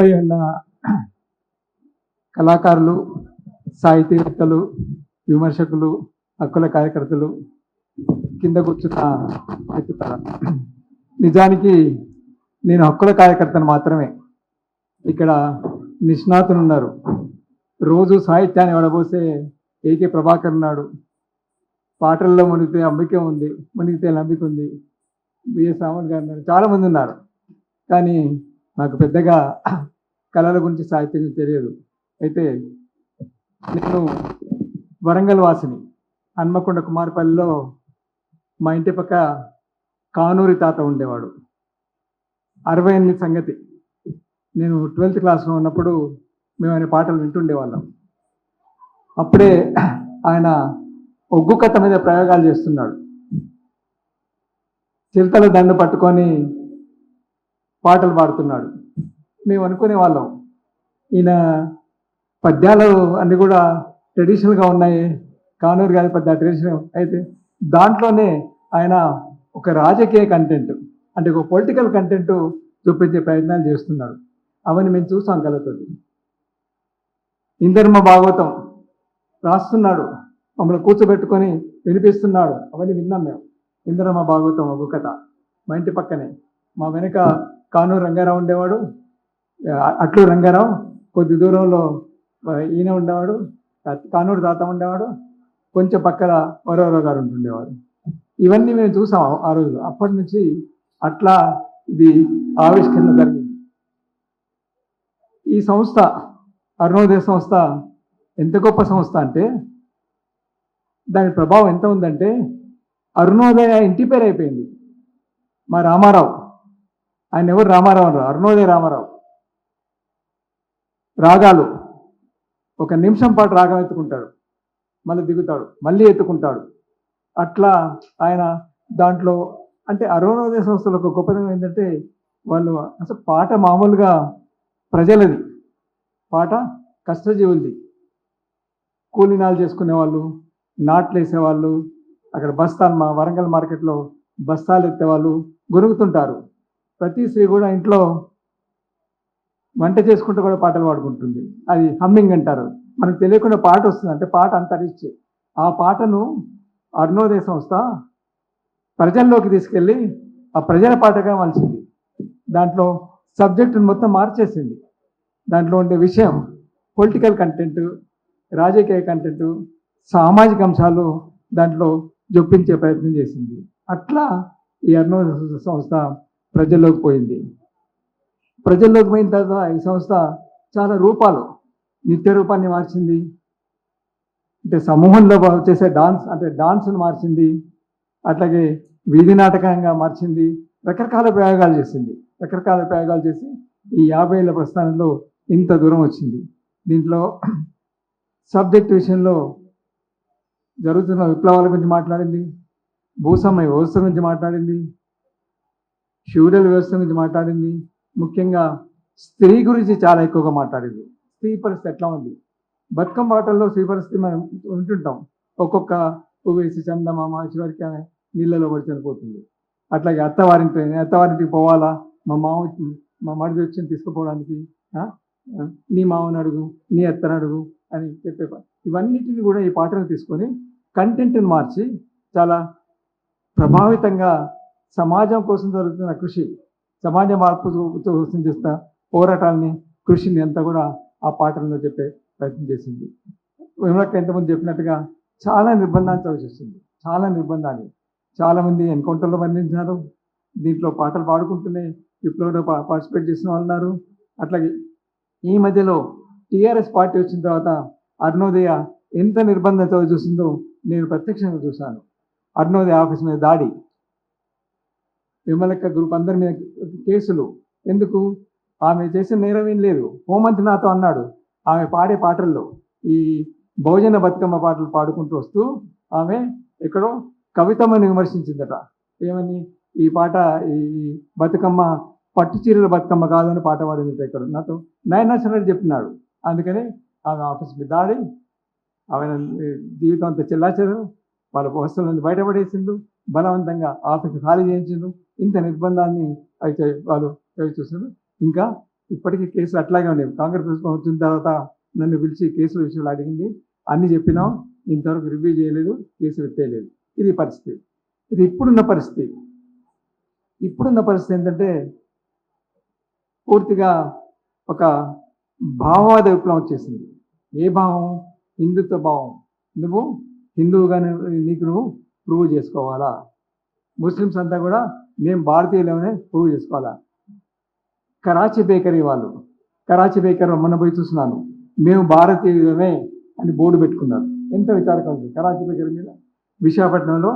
ముప్పై ఉన్న కళాకారులు సాహితీవేత్తలు విమర్శకులు హక్కుల కార్యకర్తలు కింద కూర్చున్న మిత్రులారా. నిజానికి నేను హక్కుల కార్యకర్తను మాత్రమే. ఇక్కడ నిష్ణాతులు ఉన్నారు. రోజు సాహిత్యాన్ని వడబోసే ఏకే ప్రభాకర్ ఉన్నాడు. పాటల్లో మునిగితే అంబికే ఉంది మునిగితే నంబిక ఉంది బిఎస్ రామన్ గారు ఉన్నారు. చాలా మంది ఉన్నారు. కానీ నాకు పెద్దగా కళల గురించి సాహిత్యం తెలియదు. అయితే నేను వరంగల్ వాసిని. హన్మకొండ కుమారపల్లిలో మా ఇంటి పక్క కానూరి తాత ఉండేవాడు. అరవై ఎనిమిది సంగతి. నేను ట్వెల్త్ క్లాస్లో ఉన్నప్పుడు మేము ఆయన పాటలు వింటుండేవాళ్ళం అప్పుడే ఆయన ఒగ్గు కథ మీద ప్రయోగాలు చేస్తున్నాడు. చిరుతల దండు పట్టుకొని పాటలు పాడుతున్నాడు. మేము అనుకునే వాళ్ళం. ఈయన పద్యాలు అన్ని కూడా ట్రెడిషనల్గా ఉన్నాయి. కానూరు గారి పద్య ట్రెడిషనల్ అయితే దాంట్లోనే ఆయన ఒక రాజకీయ కంటెంట్ అంటే ఒక పొలిటికల్ కంటెంట్ చూపించే ప్రయత్నాలు చేస్తున్నాడు. అవన్నీ మేము చూసాం కళ్ళతోటి. ఇందర్మ భాగవతం రాస్తున్నాడు. మమ్మల్ని కూర్చోబెట్టుకొని వినిపిస్తున్నాడు. అవన్నీ విన్నాం మేము. ఇంద్రమ భాగవతం ఒక కథ. మా ఇంటి పక్కనే. మా వెనక కానూరు రంగారావు ఉండేవాడు అట్లు రంగారావు కొద్ది దూరంలో ఈయన ఉండేవాడు కానూరు తాత ఉండేవాడు కొంచెం పక్కన వరవరావు గారు ఉంటుండేవారు. ఇవన్నీ మేము చూసాం ఆ- ఆ రోజు. అప్పటి నుంచి అట్లా ఇది ఆవిష్కరణ జరిగింది. ఈ సంస్థ అరుణోదయ సంస్థ ఎంత గొప్ప సంస్థ అంటే దాని ప్రభావం ఎంత ఉందంటే అరుణోదయ ఇంటి పేరు అయిపోయింది. మా రామారావు. ఆయన ఎవరు? రామారావు అన్నారు. అరుణోదయ రామారావు. రాగాలు. ఒక నిమిషం పాటు రాగం ఎత్తుకుంటాడు. మళ్ళీ దిగుతాడు. మళ్ళీ ఎత్తుకుంటాడు. అట్లా ఆయన దాంట్లో అంటే అరుణోదయ సంస్థలో ఒక గొప్పతనం ఏంటంటే వాళ్ళు అసలు పాట మామూలుగా ప్రజలది. పాట కష్టజీవులది. కూలినాలు చేసుకునే వాళ్ళు నాట్లు వేసేవాళ్ళు అక్కడ బస్తాలు మా వరంగల్ మార్కెట్లో బస్తాలు ఎత్తేవాళ్ళు గొరుగుతుంటారు ప్రతి స్త్రీ కూడా ఇంట్లో వంట చేసుకుంటూ కూడా పాటలు పాడుకుంటుంది. అది హమ్మింగ్ అంటారు. మనకు తెలియకుండా పాట వస్తుంది. అంటే పాట అంత రిచ్. ఆ పాటను అరుణోదయ సంస్థ ప్రజల్లోకి తీసుకెళ్ళి ఆ ప్రజల పాటగా మలిచింది. దాంట్లో సబ్జెక్టును మొత్తం మార్చేసింది. దాంట్లో ఉండే విషయం పొలిటికల్ కంటెంట్ రాజకీయ కంటెంట్ సామాజిక అంశాలు దాంట్లో జొప్పించే ప్రయత్నం చేసింది. అట్లా ఈ అరుణోదయ సంస్థ ప్రజల్లోకి పోయింది. ప్రజల్లోకి పోయిన తర్వాత ఈ సంస్థ చాలా రూపాలు నిత్య రూపాన్ని మార్చింది. అంటే సమూహంలో చేసే డాన్స్ అంటే డాన్స్ను మార్చింది. అట్లాగే వీధి నాటకంగా మార్చింది. రకరకాల ప్రయోగాలు చేసింది. రకరకాల ప్రయోగాలు చేసి ఈ యాభై ఏళ్ళ ప్రస్థానంలో ఇంత దూరం వచ్చింది. దీంట్లో సబ్జెక్ట్ విషయంలో జరుగుతున్న విప్లవాల గురించి మాట్లాడింది. భూస్వామ్య వ్యవస్థ గురించి మాట్లాడింది. ఫ్యూడల్ వ్యవస్థ గురించి మాట్లాడింది. ముఖ్యంగా స్త్రీ గురించి చాలా ఎక్కువగా మాట్లాడింది. స్త్రీ పరిస్థితి ఎట్లా ఉంది? బతుకమ్మ ఆటల్లో స్త్రీ పరిస్థితి మనం ఉంటుంటాం. ఒక్కొక్క పువ్వేసి చందమామ చివరికి ఆమె నీళ్ళలో పడి చనిపోతుంది. అట్లాగే అత్తవారింటి అత్తవారింటికి పోవాలా? మా మామ మా మడిది వచ్చి తీసుకుపోవడానికి. నీ మామని అడుగు నీ అత్తని అడుగు అని చెప్పే ఇవన్నిటిని కూడా ఈ పాటను తీసుకొని కంటెంట్ని మార్చి చాలా ప్రభావితంగా సమాజం కోసం జరుగుతున్న కృషి సమాజ మార్పు కోసం చేస్తున్న పోరాటాలని కృషిని అంతా కూడా ఆ పాటల్లో చెప్పే ప్రయత్నం చేసింది. విమలక్క ఎంతమంది చెప్పినట్టుగా చాలా నిర్బంధాన్ని చవిచేస్తుంది చాలా నిర్బంధాన్ని చాలామంది ఎన్కౌంటర్లో మరణించారు. దీంట్లో పాటలు పాడుకుంటూనే విప్లవంలో పార్టిసిపేట్ చేసిన వాళ్ళు ఉన్నారు అట్లాగే ఈ మధ్యలో టీఆర్ఎస్ పార్టీ వచ్చిన తర్వాత అరుణోదయ ఎంత నిర్బంధం చవి చూసిందో నేను ప్రత్యక్షంగా చూశాను. అరుణోదయ ఆఫీస్ మీద దాడి. విమలక్క గ్రూప్ అందరి మీద కేసులు. ఎందుకు? ఆమె చేసిన నేరం ఏం లేదు. హోమంతి నాతో అన్నాడు ఆమె పాడే పాటల్లో. ఈ బహుజన బతుకమ్మ పాటలు పాడుకుంటూ వస్తూ ఆమె ఎక్కడో కవితమ్మని విమర్శించిందట. ఏమని? ఈ పాట ఈ బతుకమ్మ పట్టు చీరల బతుకమ్మ కాదని పాట పాడిందట ఇక్కడ నాతో నయనాచరణ్ చెప్పినాడు. అందుకని ఆమె ఆఫీస్ మీద దాడి ఆమె జీవితం అంతా చెల్లాచారు వాళ్ళ వస్తువుల నుంచి బయటపడేసిండు. బలవంతంగా ఆఫీస్ ఖాళీ చేయించిండు ఇంత నిర్బంధాన్ని అయితే వాళ్ళు చవి ఇంకా ఇప్పటికీ కేసులు అట్లాగే ఉన్నాయి కాంగ్రెస్ ప్రభుత్వం వచ్చిన తర్వాత నన్ను పిలిచి కేసుల విషయంలో అడిగింది. అన్ని చెప్పినాం. ఇంతవరకు రివ్యూ చేయలేదు. కేసులు ఎత్తేయలేదు. ఇది పరిస్థితి. ఇది ఇప్పుడున్న పరిస్థితి. ఇప్పుడున్న పరిస్థితి ఏంటంటే పూర్తిగా ఒక భావవాద విప్లవం వచ్చేసింది. ఏ భావం? హిందుత్వ భావం. నువ్వు హిందువుగానే నీకు నువ్వు ప్రూవ్ చేసుకోవాలా? ముస్లిమ్స్ అంతా కూడా మేము భారతీయులమనే ప్రూవ్ చేసుకోవాలా? కరాచీ బేకరీ వాళ్ళు కరాచీ బేకరీ మొన్న పోయి చూస్తున్నాను. మేము భారతీయులమే అని బోర్డు పెట్టుకున్నారు. ఎంత విచారకం ఉంది కరాచీ బేకరీ మీద విశాఖపట్నంలో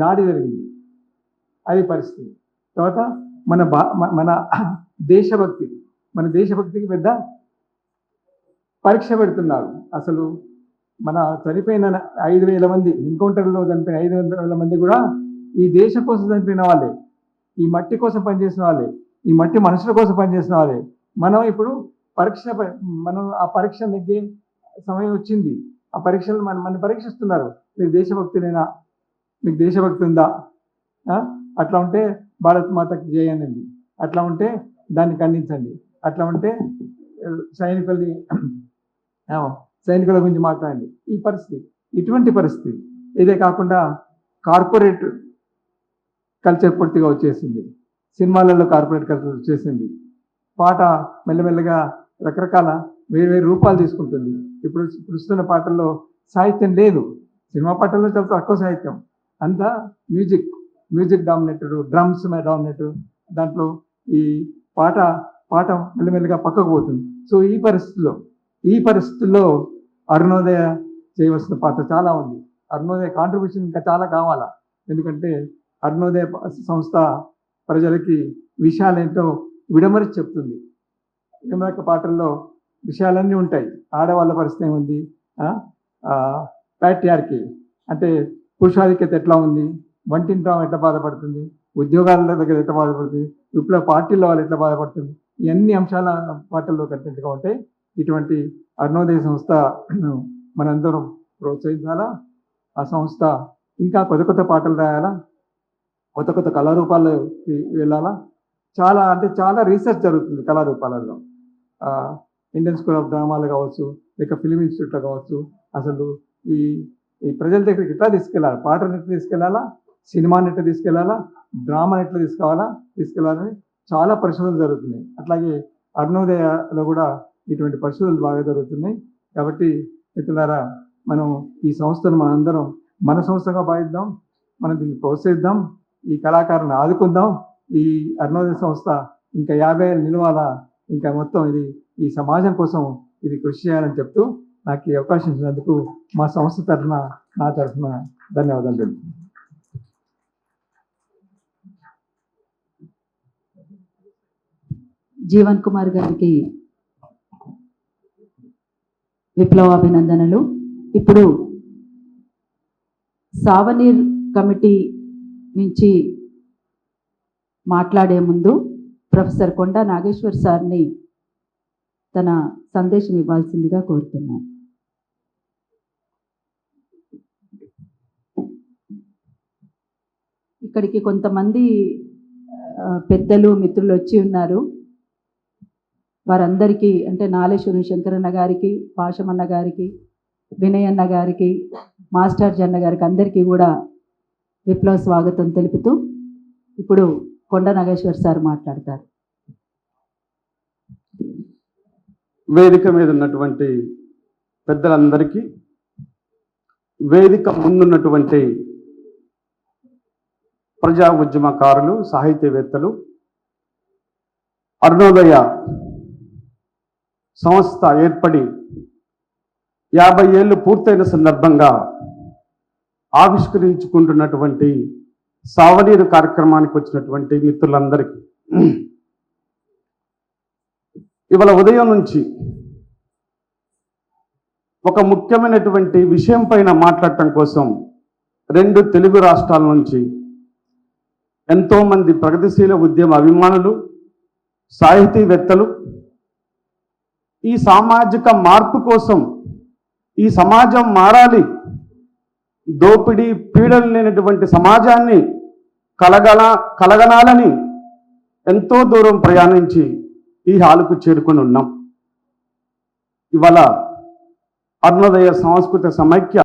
దాడి జరిగింది. అది పరిస్థితి. తర్వాత మన భా మన దేశభక్తి మన దేశభక్తికి పెద్ద పరీక్ష పెడుతున్నారు. అసలు మన చనిపోయిన ఐదు వేల మంది ఎన్కౌంటర్లో చనిపోయిన ఐదు వందల మంది కూడా ఈ దేశం కోసం చనిపోయిన వాళ్ళే. ఈ మట్టి కోసం పనిచేసిన వాళ్ళే. ఈ మట్టి మనుషుల కోసం పనిచేసిన వాళ్ళే. మనం ఇప్పుడు పరీక్ష మనం ఆ పరీక్ష నెగ్గే సమయం వచ్చింది. ఆ పరీక్షలు మన మన పరీక్షిస్తున్నారు. మీరు దేశభక్తులేనా? మీకు దేశభక్తి ఉందా? అట్లా ఉంటే భారత్ మాతకి జయనండి అట్లా ఉంటే దాన్ని ఖండించండి. అట్లా ఉంటే సైనికుల్ని సైనికుల గురించి మాట్లాడండి. ఈ పరిస్థితి ఇటువంటి పరిస్థితి. ఇదే కాకుండా కార్పొరేట్ కల్చర్ పూర్తిగా వచ్చేసింది. సినిమాలలో కార్పొరేట్ కల్చర్ వచ్చేసింది. పాట మెల్లమెల్లగా రకరకాల వేరు వేరు రూపాలు తీసుకుంటుంది. ఇప్పుడు ఇప్పుడు పాటల్లో సాహిత్యం లేదు. సినిమా పాటల్లో చాలా తక్కువ సాహిత్యం. అంతా music music dominated drums dominated దాంట్లో ఈ పాట పాట మెల్లమెల్లగా పక్కకు పోతుంది. సో ఈ పరిస్థితిలో ఈ పరిస్థితుల్లో అరుణోదయ చేయవలసిన పాత్ర చాలా ఉంది. అరుణోదయ కాంట్రిబ్యూషన్ ఇంకా చాలా కావాలా? ఎందుకంటే అరుణోదయ సంస్థ ప్రజలకి విషయాలేంటో విడమరిచి చెప్తుంది. విడమరక పాత్రలో విషయాలన్నీ ఉంటాయి. ఆడవాళ్ళ పరిస్థితి ఏముంది? ప్యాట్యార్కి అంటే పురుషాధిక్యత ఎట్లా ఉంది? వంటింట్లో ఎట్లా బాధపడుతుంది? ఉద్యోగాల దగ్గర ఎట్లా బాధపడుతుంది? విప్లవ పార్టీల్లో వాళ్ళు ఎట్లా బాధపడుతుంది? ఇవన్నీ అంశాల పాటల్లో కంటెంట్గా ఉంటాయి. ఇటువంటి అరుణోదయ సంస్థ మనందరం ప్రోత్సహించాలా? ఆ సంస్థ ఇంకా కొత్త కొత్త పాటలు రాయాలా? కొత్త కొత్త కళారూపాలకి వెళ్ళాలా? చాలా అంటే చాలా రీసెర్చ్ జరుగుతుంది కళారూపాలలో. ఇండియన్ స్కూల్ ఆఫ్ డ్రామాలు కావచ్చు లేక ఫిలిం ఇన్స్టిట్యూట్లో కావచ్చు అసలు ఈ ఈ ప్రజల దగ్గరికి ఎట్లా తీసుకెళ్ళాలి? పాటలు ఎట్లా తీసుకెళ్ళాలా? సినిమాని ఎట్లా తీసుకెళ్ళాలా? డ్రామాని ఎట్లా తీసుకోవాలా? తీసుకెళ్ళాలని చాలా పరిశోధనలు జరుగుతున్నాయి. అట్లాగే అరుణోదయలో కూడా ఇటువంటి పరిశోధనలు బాగా జరుగుతున్నాయి. కాబట్టి మిత్రులారా మనం ఈ సంస్థను మనందరం మన సంస్థగా భావిద్దాం మనం దీన్ని ప్రోత్సహిద్దాం ఈ కళాకారులను ఆదుకుందాం. ఈ అరుణోదయ సంస్థ ఇంకా యాభై ఏళ్ళు నిలవాలా ఇంకా మొత్తం ఇది ఈ సమాజం కోసం ఇది కృషి చేయాలని చెప్తూ నాకు ఈ అవకాశం ఇచ్చినందుకు మా సంస్థ తరఫున నా తరఫున ధన్యవాదాలు తెలుపుతున్నాను. జీవన్ కుమార్ గారికి విప్లవాభినందనలు. ఇప్పుడు సావనీర్ కమిటీ నుంచి మాట్లాడే ముందు ప్రొఫెసర్ కొండ నాగేశ్వర్ సార్ని తన సందేశం ఇవ్వాల్సిందిగా కోరుతున్నాను. ఇక్కడికి కొంతమంది పెద్దలు మిత్రులు వచ్చి ఉన్నారు. వారందరికీ అంటే నాలేశ్వరం శంకరన్న గారికి పాషమన్న గారికి వినయన్న గారికి మాస్టర్ జన్న గారికి అందరికీ కూడా విప్లవ స్వాగతం తెలుపుతూ ఇప్పుడు కొండ నాగేశ్వర్ సార్ మాట్లాడతారు. వేదిక మీద ఉన్నటువంటి పెద్దలందరికీ వేదిక ముందున్నటువంటి ప్రజా ఉద్యమకారులు సాహిత్యవేత్తలు అరుణోదయ సంస్థ ఏర్పడి యాభై ఏళ్ళు పూర్తయిన సందర్భంగా ఆవిష్కరించుకుంటున్నటువంటి సావనీరు కార్యక్రమానికి వచ్చినటువంటి మిత్రులందరికీ ఇవాళ ఉదయం నుంచి ఒక ముఖ్యమైనటువంటి విషయం పైన మాట్లాడటం కోసం రెండు తెలుగు రాష్ట్రాల నుంచి ఎంతోమంది ప్రగతిశీల ఉద్యమ అభిమానులు సాహితీవేత్తలు ఈ సామాజిక మార్పు కోసం ఈ సమాజం మారాలి. దోపిడీ పీడలు లేనటువంటి సమాజాన్ని కలగల కలగనాలని ఎంతో దూరం ప్రయాణించి ఈ హాలుకు చేరుకొని ఉన్నాం. ఇవాళ అరుణోదయ సాంస్కృతిక సమైక్య